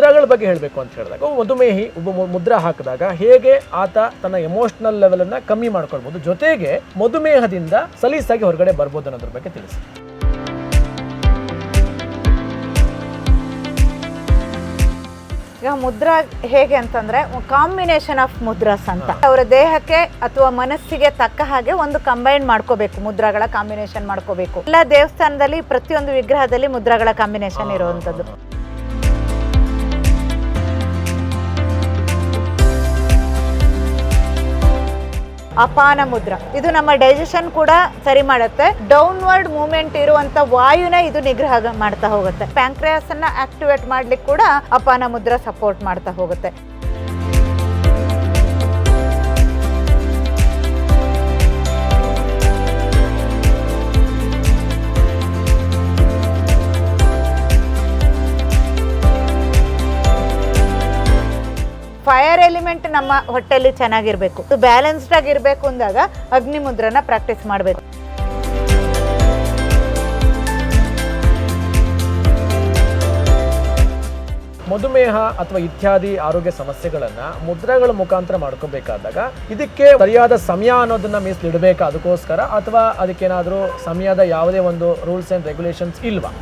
ಮುದ್ರಾಗಳ ಬಗ್ಗೆ ಹೇಳಬೇಕು ಅಂತ ಹೇಳಿದಾಗ ಮಧುಮೇಹಿ ಒಬ್ಬ ಮುದ್ರಾ ಹಾಕಿದಾಗ ಹೇಗೆ ಆತ ತನ್ನ ಎಮೋಷನಲ್ ಲೆವೆಲನ್ನು ಕಮ್ಮಿ ಮಾಡ್ಕೊಳ್ಬೋದು ಜೊತೆಗೆ ಮಧುಮೇಹದಿಂದ ಸಲೀಸಾಗಿ ಹೊರಗಡೆ ಬರ್ಬೋದು ಅನ್ನೋದ್ರ ಬಗ್ಗೆ ತಿಳಿಸಿ. ಈಗ ಮುದ್ರಾ ಹೇಗೆ ಅಂತಂದ್ರೆ ಕಾಂಬಿನೇಷನ್ ಆಫ್ ಮುದ್ರಾಸ್ ಅಂತ. ಅವರ ದೇಹಕ್ಕೆ ಅಥವಾ ಮನಸ್ಸಿಗೆ ತಕ್ಕ ಹಾಗೆ ಒಂದು ಕಂಬೈನ್ ಮಾಡ್ಕೋಬೇಕು ಮುದ್ರಾಗಳ ಕಾಂಬಿನೇಷನ್ ಮಾಡ್ಕೋಬೇಕು. ಎಲ್ಲ ದೇವಸ್ಥಾನದಲ್ಲಿ ಪ್ರತಿಯೊಂದು ವಿಗ್ರಹದಲ್ಲಿ ಮುದ್ರಾಗಳ ಕಾಂಬಿನೇಷನ್ ಇರುವಂತದ್ದು ಅಪಾನ ಮುದ್ರ. ಇದು ನಮ್ಮ ಡೈಜೆಷನ್ ಕೂಡ ಸರಿ ಮಾಡುತ್ತೆ. ಡೌನ್ವರ್ಡ್ ಮೂವ್ಮೆಂಟ್ ಇರುವಂತ ವಾಯುನ ಇದು ನಿಗ್ರಹ ಮಾಡ್ತಾ ಹೋಗುತ್ತೆ. ಪ್ಯಾಂಕ್ರಿಯಾಸ್ ಅನ್ನ ಆಕ್ಟಿವೇಟ್ ಮಾಡ್ಲಿಕ್ಕೆ ಕೂಡ ಅಪಾನ ಮುದ್ರ ಸಪೋರ್ಟ್ ಮಾಡ್ತಾ ಹೋಗುತ್ತೆ. ಫೈರ್ ಎಲಿಮೆಂಟ್ ನಮ್ಮ ಹೊಟ್ಟೆಯಲ್ಲಿ ಚೆನ್ನಾಗಿರಬೇಕು. ಬ್ಯಾಲೆನ್ಸ್ಡ್ ಆಗಿರ್ಬೇಕು ಅಂದಾಗ ಅಗ್ನಿ ಮುದ್ರನ ಪ್ರಾಕ್ಟೀಸ್ ಮಾಡಬೇಕು. ಮಧುಮೇಹ ಅಥವಾ ಇತ್ಯಾದಿ ಆರೋಗ್ಯ ಸಮಸ್ಯೆಗಳನ್ನ ಮುದ್ರೆಗಳ ಮುಖಾಂತರ ಮಾಡ್ಕೋಬೇಕಾದಾಗ ಇದಕ್ಕೆ ಸರಿಯಾದ ಸಮಯ ಅನ್ನೋದನ್ನ ಮೀಸಲಿಡಬೇಕಾ ಅದಕ್ಕೋಸ್ಕರ ಅಥವಾ ಅದಕ್ಕೇನಾದರೂ ಸಮಯದ ಯಾವುದೇ ಒಂದು ರೂಲ್ಸ್ ಅಂಡ್ ರೆಗ್ಯುಲೇಷನ್ಸ್ ಇಲ್ವಾ?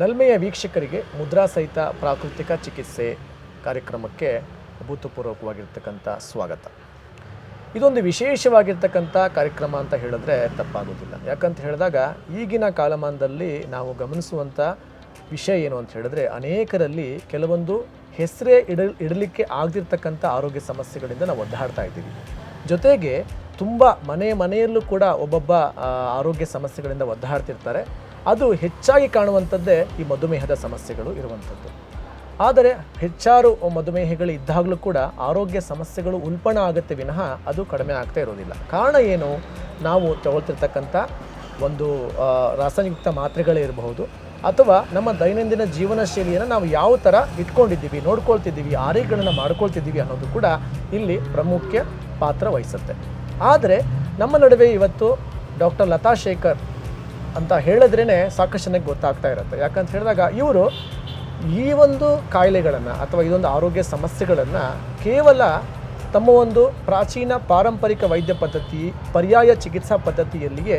ನಲ್ಮೆಯ ವೀಕ್ಷಕರಿಗೆ ಮುದ್ರಾ ಸಹಿತ ಪ್ರಾಕೃತಿಕ ಚಿಕಿತ್ಸೆ ಕಾರ್ಯಕ್ರಮಕ್ಕೆ ಅಭೂತಪೂರ್ವಕವಾಗಿರ್ತಕ್ಕಂಥ ಸ್ವಾಗತ. ಇದೊಂದು ವಿಶೇಷವಾಗಿರ್ತಕ್ಕಂಥ ಕಾರ್ಯಕ್ರಮ ಅಂತ ಹೇಳಿದ್ರೆ ತಪ್ಪಾಗೋದಿಲ್ಲ. ಯಾಕಂತ ಹೇಳಿದಾಗ ಈಗಿನ ಕಾಲಮಾನದಲ್ಲಿ ನಾವು ಗಮನಿಸುವಂಥ ವಿಷಯ ಏನು ಅಂತ ಹೇಳಿದ್ರೆ ಅನೇಕರಲ್ಲಿ ಕೆಲವೊಂದು ಹೆಸರೇ ಇಡ, ಇಡಲಿಕ್ಕೆ ಆಗದಿರ್ತಕ್ಕಂಥ ಆರೋಗ್ಯ ಸಮಸ್ಯೆಗಳಿಂದ ನಾವು ಒದ್ದಾಡ್ತಾ ಇದ್ದೀವಿ. ಜೊತೆಗೆ ತುಂಬ ಮನೆ ಮನೆಯಲ್ಲೂ ಕೂಡ ಒಬ್ಬೊಬ್ಬ ಆರೋಗ್ಯ ಸಮಸ್ಯೆಗಳಿಂದ ಒದ್ದಾಡ್ತಿರ್ತಾರೆ. ಅದು ಹೆಚ್ಚಾಗಿ ಕಾಣುವಂಥದ್ದೇ ಈ ಮಧುಮೇಹದ ಸಮಸ್ಯೆಗಳು ಇರುವಂಥದ್ದು. ಆದರೆ ಹೆಚ್ಚಾರು ಮಧುಮೇಹಗಳು ಇದ್ದಾಗಲೂ ಕೂಡ ಆರೋಗ್ಯ ಸಮಸ್ಯೆಗಳು ಉಲ್ಪಣ ಆಗುತ್ತೆ ವಿನಃ ಅದು ಕಡಿಮೆ ಆಗ್ತಾ ಇರೋದಿಲ್ಲ. ಕಾರಣ ಏನು? ನಾವು ತಗೊಳ್ತಿರ್ತಕ್ಕಂಥ ಒಂದು ರಾಸಾಯನಿಕ ಮಾತ್ರೆಗಳೇ ಇರಬಹುದು, ಅಥವಾ ನಮ್ಮ ದೈನಂದಿನ ಜೀವನ ಶೈಲಿಯನ್ನು ನಾವು ಯಾವ ಥರ ಇಟ್ಕೊಂಡಿದ್ದೀವಿ, ನೋಡ್ಕೊಳ್ತಿದ್ದೀವಿ, ಆರೈಕೆಗಳನ್ನು ಮಾಡ್ಕೊಳ್ತಿದ್ದೀವಿ ಅನ್ನೋದು ಕೂಡ ಇಲ್ಲಿ ಪ್ರಮುಖ ಪಾತ್ರ ವಹಿಸುತ್ತೆ. ಆದರೆ ನಮ್ಮ ನಡುವೆ ಇವತ್ತು ಡಾಕ್ಟರ್ ಲತಾ ಶೇಖರ್ ಅಂತ ಹೇಳಿದ್ರೇ ಸಾಕಷ್ಟು ಜನಕ್ಕೆ ಗೊತ್ತಾಗ್ತಾ ಇರುತ್ತೆ. ಯಾಕಂತ ಹೇಳಿದಾಗ ಇವರು ಈ ಒಂದು ಕಾಯಿಲೆಗಳನ್ನು ಅಥವಾ ಇದೊಂದು ಆರೋಗ್ಯ ಸಮಸ್ಯೆಗಳನ್ನು ಕೇವಲ ತಮ್ಮ ಒಂದು ಪ್ರಾಚೀನ ಪಾರಂಪರಿಕ ವೈದ್ಯ ಪದ್ಧತಿ, ಪರ್ಯಾಯ ಚಿಕಿತ್ಸಾ ಪದ್ಧತಿಯಲ್ಲಿಯೇ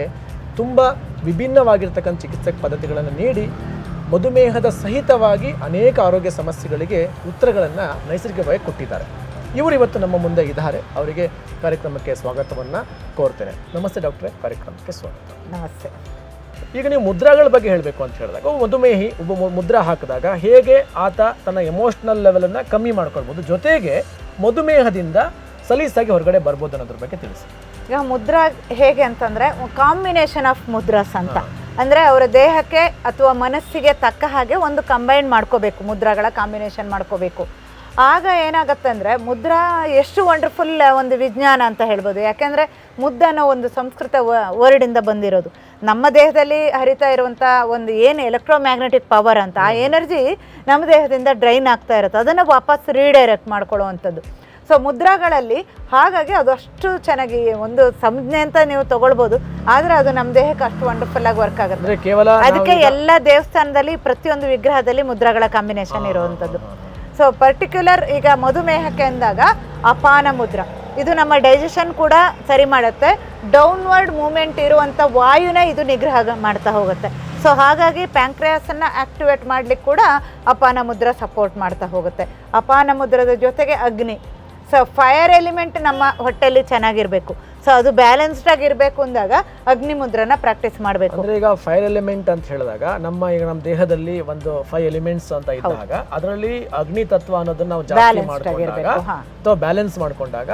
ತುಂಬ ವಿಭಿನ್ನವಾಗಿರ್ತಕ್ಕಂಥ ಚಿಕಿತ್ಸೆ ಪದ್ಧತಿಗಳನ್ನು ನೀಡಿ ಮಧುಮೇಹದ ಸಹಿತವಾಗಿ ಅನೇಕ ಆರೋಗ್ಯ ಸಮಸ್ಯೆಗಳಿಗೆ ಉತ್ತರಗಳನ್ನು ನೈಸರ್ಗಿಕವಾಗಿ ಕೊಟ್ಟಿದ್ದಾರೆ. ಇವರು ಇವತ್ತು ನಮ್ಮ ಮುಂದೆ ಇದ್ದಾರೆ. ಅವರಿಗೆ ಕಾರ್ಯಕ್ರಮಕ್ಕೆ ಸ್ವಾಗತವನ್ನು ಕೋರ್ತೇನೆ. ನಮಸ್ತೆ ಡಾಕ್ಟ್ರೆ. ಕಾರ್ಯಕ್ರಮಕ್ಕೆ ಸ್ವಾಗತ. ನಮಸ್ತೆ. ಈಗ ನೀವು ಮುದ್ರಾಗಳ ಬಗ್ಗೆ ಹೇಳಬೇಕು ಅಂತ ಹೇಳಿದಾಗ ಒಬ್ಬ ಮಧುಮೇಹಿ ಒಬ್ಬ ಮುದ್ರಾ ಹಾಕಿದಾಗ ಹೇಗೆ ಆತ ತನ್ನ ಎಮೋಷ್ನಲ್ ಲೆವೆಲನ್ನು ಕಮ್ಮಿ ಮಾಡ್ಕೊಳ್ಬೋದು ಜೊತೆಗೆ ಮಧುಮೇಹದಿಂದ ಸಲೀಸಾಗಿ ಹೊರಗಡೆ ಬರ್ಬೋದು ಅನ್ನೋದ್ರ ಬಗ್ಗೆ ತಿಳಿಸಿ. ಈಗ ಮುದ್ರಾ ಹೇಗೆ ಅಂತಂದರೆ ಕಾಂಬಿನೇಷನ್ ಆಫ್ ಮುದ್ರಾಸ್ ಅಂತ. ಅಂದರೆ ಅವರ ದೇಹಕ್ಕೆ ಅಥವಾ ಮನಸ್ಸಿಗೆ ತಕ್ಕ ಹಾಗೆ ಒಂದು ಕಂಬೈನ್ ಮಾಡ್ಕೋಬೇಕು ಮುದ್ರಾಗಳ ಕಾಂಬಿನೇಷನ್ ಮಾಡ್ಕೋಬೇಕು. ಆಗ ಏನಾಗತ್ತೆ ಅಂದರೆ ಮುದ್ರಾ ಎಷ್ಟು ವಂಡರ್ಫುಲ್ ಒಂದು ವಿಜ್ಞಾನ ಅಂತ ಹೇಳ್ಬೋದು. ಯಾಕೆಂದರೆ ಮುದ್ದ ಅನ್ನೋ ಒಂದು ಸಂಸ್ಕೃತ ವರ್ಡಿಂದ ಬಂದಿರೋದು. ನಮ್ಮ ದೇಹದಲ್ಲಿ ಹರಿತಾ ಇರುವಂಥ ಒಂದು ಏನು ಎಲೆಕ್ಟ್ರೋಮ್ಯಾಗ್ನೆಟಿಕ್ ಪವರ್ ಅಂತ ಆ ಎನರ್ಜಿ ನಮ್ಮ ದೇಹದಿಂದ ಡ್ರೈನ್ ಆಗ್ತಾ ಇರುತ್ತೆ. ಅದನ್ನು ವಾಪಸ್ ರೀಡೈರೆಕ್ಟ್ ಮಾಡ್ಕೊಳ್ಳುವಂಥದ್ದು. ಸೊ ಮುದ್ರಾಗಳಲ್ಲಿ ಹಾಗಾಗಿ ಅದು ಅಷ್ಟು ಚೆನ್ನಾಗಿ ಒಂದು ಸಂಜ್ಞೆ ಅಂತ ನೀವು ತಗೊಳ್ಬೋದು. ಆದರೆ ಅದು ನಮ್ಮ ದೇಹಕ್ಕೆ ಅಷ್ಟು ವಂಡರ್ಫುಲ್ ಆಗಿ ವರ್ಕ್ ಆಗುತ್ತೆ. ಅದಕ್ಕೆ ಎಲ್ಲ ದೇವಸ್ಥಾನದಲ್ಲಿ ಪ್ರತಿಯೊಂದು ವಿಗ್ರಹದಲ್ಲಿ ಮುದ್ರಾಗಳ ಕಾಂಬಿನೇಷನ್ ಇರುವಂಥದ್ದು. ಸೊ ಪರ್ಟಿಕ್ಯುಲರ್ ಈಗ ಮಧುಮೇಹಕ್ಕೆ ಅಂದಾಗ ಅಪಾನ ಮುದ್ರ. ಇದು ನಮ್ಮ ಡೈಜೆಷನ್ ಕೂಡ ಸರಿ ಮಾಡುತ್ತೆ. ಡೌನ್ವರ್ಡ್ ಮೂಮೆಂಟ್ ಇರುವಂಥ ವಾಯುನ ಇದು ನಿಗ್ರಹ ಮಾಡ್ತಾ ಹೋಗುತ್ತೆ. ಸೊ ಹಾಗಾಗಿ ಪ್ಯಾಂಕ್ರಿಯಾಸನ್ನು ಆಕ್ಟಿವೇಟ್ ಮಾಡಲಿಕ್ಕೆ ಕೂಡ ಅಪಾನ ಮುದ್ರ ಸಪೋರ್ಟ್ ಮಾಡ್ತಾ ಹೋಗುತ್ತೆ. ಅಪಾನ ಮುದ್ರದ ಜೊತೆಗೆ ಅಗ್ನಿ. ಸೊ ಫೈರ್ ಎಲಿಮೆಂಟ್ ನಮ್ಮ ಹೊಟ್ಟೆಯಲ್ಲಿ ಚೆನ್ನಾಗಿರಬೇಕು. ಸೊ ಅದು ಬ್ಯಾಲೆನ್ಸ್ಡ್ ಆಗಿರಬೇಕು ಅಂದಾಗ ಅಗ್ನಿ ಮುದ್ರನ ಪ್ರಾಕ್ಟೀಸ್ ಮಾಡಬೇಕು. ಅಂದ್ರೆ ಈಗ ಫೈರ್ ಎಲಿಮೆಂಟ್ ಅಂತ ಹೇಳಿದಾಗ ನಮ್ಮ ಈಗ ನಮ್ಮ ದೇಹದಲ್ಲಿ ಒಂದು ಫೈವ್ ಎಲಿಮೆಂಟ್ಸ್ ಅಂತ ಇದ್ದಾಗ ಅದರಲ್ಲಿ ಅಗ್ನಿ ತತ್ವ ಅನ್ನೋದನ್ನ ನಾವು ಜಾಸ್ತಿ ಮಾಡ್ಕೊಂಡಾಗ ಅಥವಾ ಬ್ಯಾಲೆನ್ಸ್ ಮಾಡ್ಕೊಂಡಾಗ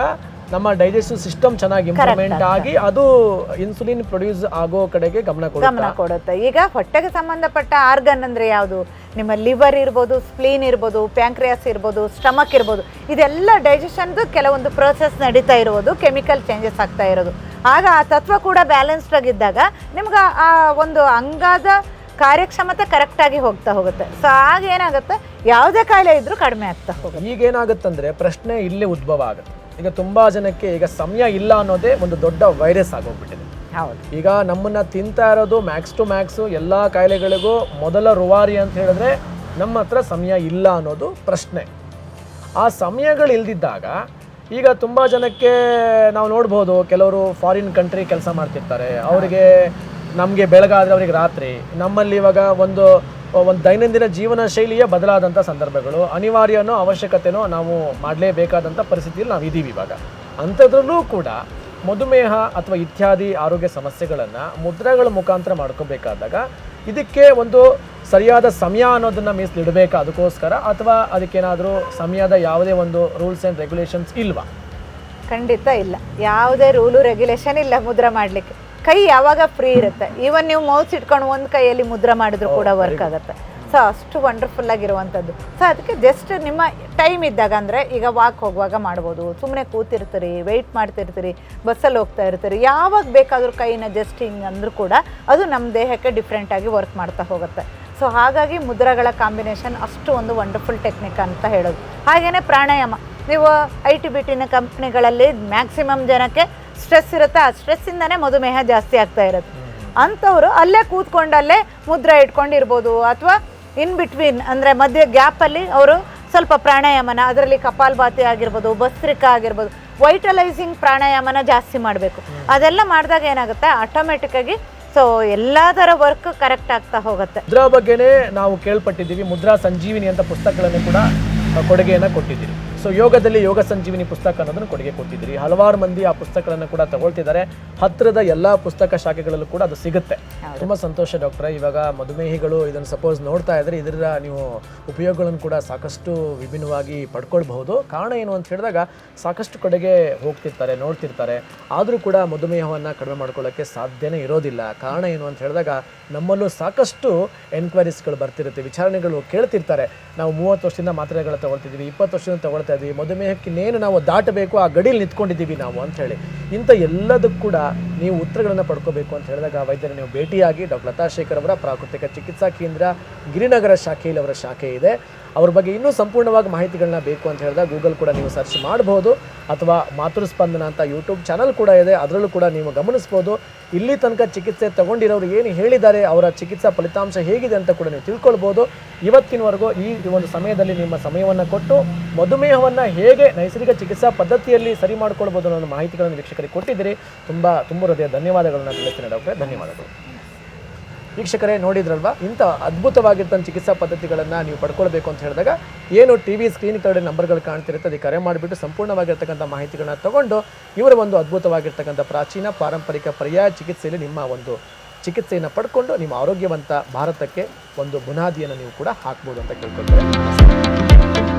ನಮ್ಮ ಡೈಜೆಸ್ಟಿವ್ ಸಿಸ್ಟಮ್ ಚೆನ್ನಾಗಿ ಇಂಪ್ರೂವ್ಮೆಂಟ್ ಆಗಿ ಅದು ಇನ್ಸುಲಿನ್ ಪ್ರೊಡ್ಯೂಸ್ ಆಗೋ ಕಡೆಗೆ ಗಮನ ಕೊಡುತ್ತೆ? ಗಮನ ಕೊಡುತ್ತೆ? ಈಗ ಹೊಟ್ಟೆಗೆ ಸಂಬಂಧಪಟ್ಟ ಆರ್ಗನ್ ಅಂದ್ರೆ ಯಾವುದು? ನಿಮ್ಮ ಲಿವರ್ ಇರ್ಬೋದು ಸ್ಪ್ಲೀನ್ ಇರ್ಬೋದು ಪ್ಯಾಂಕ್ರಿಯಾಸ್ ಇರ್ಬೋದು ಸ್ಟಮಕ್ ಇರ್ಬೋದು. ಇದೆಲ್ಲ ಡೈಜೆಷನ್ದು ಕೆಲವೊಂದು ಪ್ರೋಸೆಸ್ ನಡೀತಾ ಇರೋದು ಕೆಮಿಕಲ್ ಚೇಂಜಸ್ ಆಗ್ತಾ ಇರೋದು. ಆಗ ಆ ತತ್ವ ಕೂಡ ಬ್ಯಾಲೆನ್ಸ್ಡ್ ಆಗಿದ್ದಾಗ ನಿಮ್ಗೆ ಆ ಒಂದು ಅಂಗಾದ ಕಾರ್ಯಕ್ಷಮತೆ ಕರೆಕ್ಟಾಗಿ ಹೋಗ್ತಾ ಹೋಗುತ್ತೆ. ಸೊ ಆಗ ಏನಾಗುತ್ತೆ? ಯಾವುದೇ ಕಾಯಿಲೆ ಇದ್ರೂ ಕಡಿಮೆ ಆಗ್ತಾ ಹೋಗುತ್ತೆ. ಈಗ ಏನಾಗುತ್ತಂದ್ರೆ ಪ್ರಶ್ನೆ ಇಲ್ಲೇ ಉದ್ಭವ ಆಗುತ್ತೆ. ಈಗ ತುಂಬಾ ಜನಕ್ಕೆ ಈಗ ಸಮಯ ಇಲ್ಲ ಅನ್ನೋದೇ ಒಂದು ದೊಡ್ಡ ವೈರಸ್ ಆಗೋಗ್ಬಿಟ್ಟಿದೆ. ಹೌದು. ಈಗ ನಮ್ಮನ್ನ ತಿಂತಾ ಇರೋದು ಮ್ಯಾಕ್ಸ್ ಟು ಮ್ಯಾಕ್ಸ್ ಎಲ್ಲ ಕಾಯಿಲೆಗಳಿಗೂ ಮೊದಲ ರುವಾರಿ ಅಂತ ಹೇಳಿದ್ರೆ ನಮ್ಮ ಹತ್ರ ಸಮಯ ಇಲ್ಲ ಅನ್ನೋದು ಪ್ರಶ್ನೆ. ಆ ಸಮಯಗಳು ಇಲ್ದಿದ್ದಾಗ ಈಗ ತುಂಬ ಜನಕ್ಕೆ ನಾವು ನೋಡ್ಬೋದು ಕೆಲವರು ಫಾರಿನ್ ಕಂಟ್ರಿ ಕೆಲಸ ಮಾಡ್ತಿರ್ತಾರೆ. ಅವರಿಗೆ ನಮಗೆ ಬೆಳಗಾದ್ರೆ ಅವರಿಗೆ ರಾತ್ರಿ. ನಮ್ಮಲ್ಲಿ ಇವಾಗ ಒಂದು ಒಂದು ದೈನಂದಿನ ಜೀವನ ಶೈಲಿಯೇ ಬದಲಾದಂಥ ಸಂದರ್ಭಗಳು, ಅನಿವಾರ್ಯನೋ ಅವಶ್ಯಕತೆನೋ ನಾವು ಮಾಡಲೇಬೇಕಾದಂಥ ಪರಿಸ್ಥಿತಿಯಲ್ಲಿ ನಾವು ಇದ್ದೀವಿ ಇವಾಗ. ಅಂಥದ್ರಲ್ಲೂ ಕೂಡ ಮಧುಮೇಹ ಅಥವಾ ಇತ್ಯಾದಿ ಆರೋಗ್ಯ ಸಮಸ್ಯೆಗಳನ್ನು ಮುದ್ರೆಗಳ ಮುಖಾಂತರ ಮಾಡ್ಕೋಬೇಕಾದಾಗ ಇದಕ್ಕೆ ಒಂದು ಸರಿಯಾದ ಸಮಯ ಅನ್ನೋದನ್ನು ಮೀಸಲಿಡಬೇಕಾ ಅದಕ್ಕೋಸ್ಕರ ಅಥವಾ ಅದಕ್ಕೇನಾದರೂ ಸಮಯದ ಯಾವುದೇ ಒಂದು ರೂಲ್ಸ್ ಆ್ಯಂಡ್ ರೆಗ್ಯುಲೇಷನ್ಸ್ ಇಲ್ವಾ? ಖಂಡಿತ ಇಲ್ಲ. ಯಾವುದೇ ರೂಲು, ರೆಗ್ಯುಲೇಷನ್ ಇಲ್ಲ ಮುದ್ರ ಮಾಡಲಿಕ್ಕೆ. ಕೈ ಯಾವಾಗ ಫ್ರೀ ಇರುತ್ತೆ? ಈವನ್ ನೀವು ಮೌಸ್ ಇಟ್ಕೊಂಡು ಒಂದು ಕೈಯಲ್ಲಿ ಮುದ್ರ ಮಾಡಿದ್ರು ಕೂಡ ವರ್ಕ್ ಆಗುತ್ತೆ. ಸೊ ಅಷ್ಟು ವಂಡರ್ಫುಲ್ ಆಗಿರುವಂಥದ್ದು. ಸೊ ಅದಕ್ಕೆ ಜಸ್ಟ್ ನಿಮ್ಮ ಟೈಮ್ ಇದ್ದಾಗ ಅಂದರೆ ಈಗ ವಾಕ್ ಹೋಗುವಾಗ ಮಾಡ್ಬೋದು. ಸುಮ್ಮನೆ ಕೂತಿರ್ತೀರಿ ವೆಯ್ಟ್ ಮಾಡ್ತಿರ್ತೀರಿ ಬಸ್ಸಲ್ಲಿ ಹೋಗ್ತಾ ಇರ್ತೀರಿ. ಯಾವಾಗ ಬೇಕಾದರೂ ಕೈನ ಜಸ್ಟ್ ಹಿಂಗೆ ಅಂದರೂ ಕೂಡ ಅದು ನಮ್ಮ ದೇಹಕ್ಕೆ ಡಿಫ್ರೆಂಟಾಗಿ ವರ್ಕ್ ಮಾಡ್ತಾ ಹೋಗುತ್ತೆ. ಸೊ ಹಾಗಾಗಿ ಮುದ್ರಗಳ ಕಾಂಬಿನೇಷನ್ ಅಷ್ಟು ಒಂದು ವಂಡರ್ಫುಲ್ ಟೆಕ್ನಿಕ್ ಅಂತ ಹೇಳೋದು. ಹಾಗೆಯೇ ಪ್ರಾಣಾಯಾಮ. ನೀವು ಐ ಟಿ ಬಿ ಟಿನ ಕಂಪ್ನಿಗಳಲ್ಲಿ ಮ್ಯಾಕ್ಸಿಮಮ್ ಜನಕ್ಕೆ ಸ್ಟ್ರೆಸ್ ಇರುತ್ತೆ. ಆ ಸ್ಟ್ರೆಸ್ಸಿಂದನೇ ಮಧುಮೇಹ ಜಾಸ್ತಿ ಆಗ್ತಾ ಇರುತ್ತೆ. ಅಂಥವ್ರು ಅಲ್ಲೇ ಕೂತ್ಕೊಂಡಲ್ಲೇ ಮುದ್ರೆ ಇಟ್ಕೊಂಡಿರ್ಬೋದು ಅಥವಾ ಇನ್ ಬಿಟ್ವೀನ್ ಅಂದರೆ ಮಧ್ಯೆ ಗ್ಯಾಪಲ್ಲಿ ಅವರು ಸ್ವಲ್ಪ ಪ್ರಾಣಾಯಾಮನ, ಅದರಲ್ಲಿ ಕಪಾಲ್ಭಾತಿ ಆಗಿರ್ಬೋದು, ಭಸ್ತ್ರಿಕ ಆಗಿರ್ಬೋದು ವೈಟಲೈಸಿಂಗ್ ಪ್ರಾಣಾಯಾಮನ ಜಾಸ್ತಿ ಮಾಡಬೇಕು. ಅದೆಲ್ಲ ಮಾಡಿದಾಗ ಏನಾಗುತ್ತೆ? ಆಟೋಮೆಟಿಕ್ಕಾಗಿ ಸೊ ಎಲ್ಲ ತರ ವರ್ಕ್ ಕರೆಕ್ಟ್ ಆಗ್ತಾ ಹೋಗುತ್ತೆ. ಮುದ್ರಾ ಬಗ್ಗೆನೇ ನಾವು ಕೇಳ್ಪಟ್ಟಿದ್ದೀವಿ. ಮುದ್ರಾ ಸಂಜೀವಿನಿ ಅಂತ ಪುಸ್ತಕಗಳನ್ನು ಕೂಡ ಕೊಡುಗೆಯನ್ನು ಕೊಟ್ಟಿದ್ದೀರಿ. ಸೊ ಯೋಗದಲ್ಲಿ ಯೋಗ ಸಂಜೀವಿನಿ ಪುಸ್ತಕ ಅನ್ನೋದನ್ನು ಕೊಡುಗೆ ಕೊಟ್ಟಿದ್ದೀರಿ. ಹಲವಾರು ಮಂದಿ ಆ ಪುಸ್ತಕಗಳನ್ನು ಕೂಡ ತಗೊಳ್ತಿದ್ದಾರೆ. ಹತ್ತಿರದ ಎಲ್ಲ ಪುಸ್ತಕ ಶಾಖೆಗಳಲ್ಲೂ ಕೂಡ ಅದು ಸಿಗುತ್ತೆ. ತುಂಬ ಸಂತೋಷ ಡಾಕ್ಟರ್. ಇವಾಗ ಮಧುಮೇಹಿಗಳು ಇದನ್ನು ಸಪೋಸ್ ನೋಡ್ತಾ ಇದ್ರೆ ಇದರ ನೀವು ಉಪಯೋಗಗಳನ್ನು ಕೂಡ ಸಾಕಷ್ಟು ವಿಭಿನ್ನವಾಗಿ ಪಡ್ಕೊಳ್ಬಹುದು. ಕಾರಣ ಏನು ಅಂತ ಹೇಳಿದಾಗ ಸಾಕಷ್ಟು ಕಡೆಗೆ ಹೋಗ್ತಿರ್ತಾರೆ ನೋಡ್ತಿರ್ತಾರೆ. ಆದರೂ ಕೂಡ ಮಧುಮೇಹವನ್ನು ಕಡಿಮೆ ಮಾಡ್ಕೊಳ್ಳೋಕ್ಕೆ ಸಾಧ್ಯನೇ ಇರೋದಿಲ್ಲ. ಕಾರಣ ಏನು ಅಂತ ಹೇಳಿದಾಗ ನಮ್ಮಲ್ಲೂ ಸಾಕಷ್ಟು ಎನ್ಕ್ವೈರೀಸ್ಗಳು ಬರ್ತಿರುತ್ತೆ ವಿಚಾರಣೆಗಳು ಕೇಳ್ತಿರ್ತಾರೆ. ನಾವು ಮೂವತ್ತು ವರ್ಷದಿಂದ ಮಾತ್ರೆಗಳು ತಗೊಳ್ತಿದ್ದೀವಿ ಇಪ್ಪತ್ತು ವರ್ಷದಿಂದ ತಗೊಳ್ತಾ ಇದ್ದೀವಿ ಮಧುಮೇಹಕ್ಕೆ ಇನ್ನೇನು ನಾವು ದಾಟಬೇಕು, ಆ ಗಡಿಯಲ್ಲಿ ನಿಂತ್ಕೊಂಡಿದ್ದೀವಿ ನಾವು ಅಂತ ಹೇಳಿ. ಇಂಥ ಎಲ್ಲದಕ್ಕೂ ಕೂಡ ನೀವು ಉತ್ತರಗಳನ್ನು ಪಡ್ಕೋಬೇಕು ಅಂತ ಹೇಳಿದಾಗ ವೈದ್ಯರ ನೀವು ಭೇಟಿಯಾಗಿ ಡಾಕ್ಟರ್ ಲತಾಶೇಖರ್ ಅವರ ಪ್ರಾಕೃತಿಕ ಚಿಕಿತ್ಸಾ ಕೇಂದ್ರ, ಗಿರಿನಗರ ಶಾಖೆಯಲ್ಲಿ ಅವರ ಶಾಖೆ ಇದೆ. ಅವ್ರ ಬಗ್ಗೆ ಇನ್ನೂ ಸಂಪೂರ್ಣವಾಗಿ ಮಾಹಿತಿಗಳನ್ನ ಬೇಕು ಅಂತ ಹೇಳಿದಾಗ ಗೂಗಲ್ ಕೂಡ ನೀವು ಸರ್ಚ್ ಮಾಡ್ಬೋದು ಅಥವಾ ಮಾತೃಸ್ಪಂದನ ಅಂತ ಯೂಟ್ಯೂಬ್ ಚಾನಲ್ ಕೂಡ ಇದೆ. ಅದರಲ್ಲೂ ಕೂಡ ನೀವು ಗಮನಿಸ್ಬೋದು. ಇಲ್ಲಿ ತನಕ ಚಿಕಿತ್ಸೆ ತಗೊಂಡಿರೋರು ಏನು ಹೇಳಿದ್ದಾರೆ, ಅವರ ಚಿಕಿತ್ಸಾ ಫಲಿತಾಂಶ ಹೇಗಿದೆ ಅಂತ ಕೂಡ ನೀವು ತಿಳ್ಕೊಳ್ಬೋದು. ಇವತ್ತಿನವರೆಗೂ ಈ ಒಂದು ಸಮಯದಲ್ಲಿ ನಿಮ್ಮ ಸಮಯವನ್ನು ಕೊಟ್ಟು ಮಧುಮೇಹವನ್ನು ಹೇಗೆ ನೈಸರ್ಗಿಕ ಚಿಕಿತ್ಸಾ ಪದ್ಧತಿಯಲ್ಲಿ ಸರಿ ಮಾಡ್ಕೊಳ್ಬೋದು ಅನ್ನೋ ಮಾಹಿತಿಗಳನ್ನು ವೀಕ್ಷಕರಿಗೆ ಕೊಟ್ಟಿದ್ದೀರಿ. ತುಂಬ ತುಂಬ ಹೃದಯ ಧನ್ಯವಾದಗಳನ್ನು ತಿಳಿಸ್ತೀನಿ ಡಾಕ್ಟ್ರೆ. ಧನ್ಯವಾದಗಳು. ವೀಕ್ಷಕರೇ ನೋಡಿದ್ರಲ್ವಾ? ಇಂಥ ಅದ್ಭುತವಾಗಿರ್ತಂಥ ಚಿಕಿತ್ಸಾ ಪದ್ಧತಿಗಳನ್ನು ನೀವು ಪಡ್ಕೊಳ್ಬೇಕು ಅಂತ ಹೇಳಿದಾಗ ಏನು ಟಿ ವಿ ಸ್ಕ್ರೀನ್ ಕಡೆ ನಂಬರ್ಗಳು ಕಾಣ್ತಿರುತ್ತೆ, ಅದಕ್ಕೆ ಕರೆ ಮಾಡಿಬಿಟ್ಟು ಸಂಪೂರ್ಣವಾಗಿರ್ತಕ್ಕಂಥ ಮಾಹಿತಿಗಳನ್ನ ತಗೊಂಡು ಇವರ ಒಂದು ಅದ್ಭುತವಾಗಿರ್ತಕ್ಕಂಥ ಪ್ರಾಚೀನ ಪಾರಂಪರಿಕ ಪರ್ಯಾಯ ಚಿಕಿತ್ಸೆಯಲ್ಲಿ ನಿಮ್ಮ ಒಂದು ಚಿಕಿತ್ಸೆಯನ್ನು ಪಡ್ಕೊಂಡು ನಿಮ್ಮ ಆರೋಗ್ಯವಂತ ಭಾರತಕ್ಕೆ ಒಂದು ಬುನಾದಿಯನ್ನು ನೀವು ಕೂಡ ಹಾಕ್ಬೋದು ಅಂತ ಕೇಳ್ಕೊಳ್ತೇವೆ.